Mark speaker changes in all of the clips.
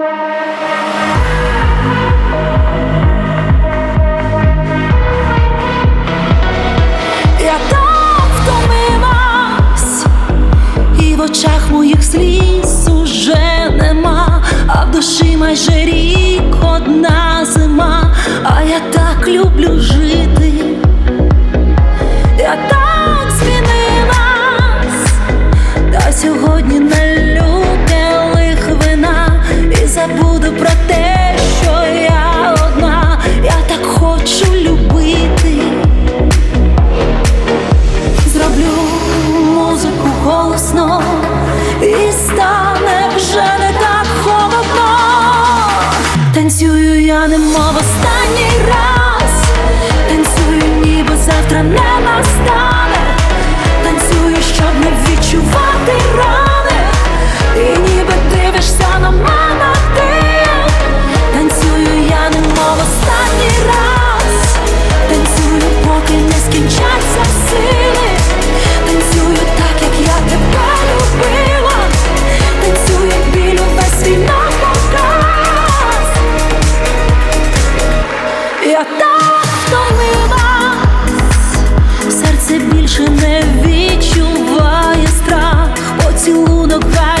Speaker 1: Я так втомилась, і в очах моїх сліз уже нема, а в душі майже рік одна зима, а я так люблю. anymore більше не відчуває страх, поцілунок хай.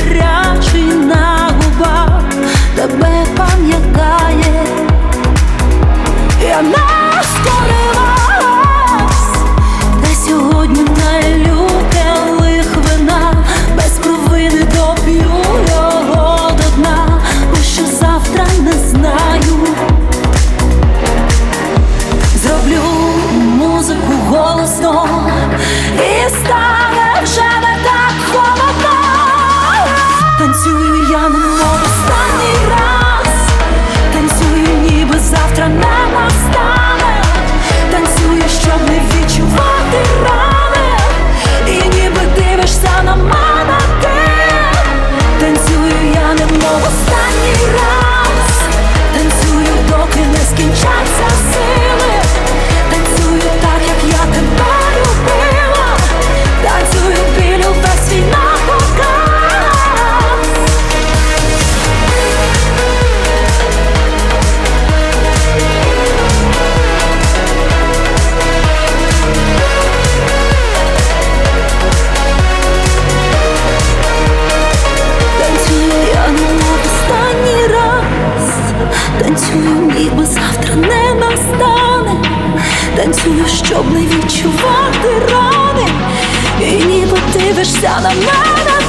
Speaker 1: ніби завтра не настане, танцюю, щоб не відчувати рани, і ніби дивишся на мене.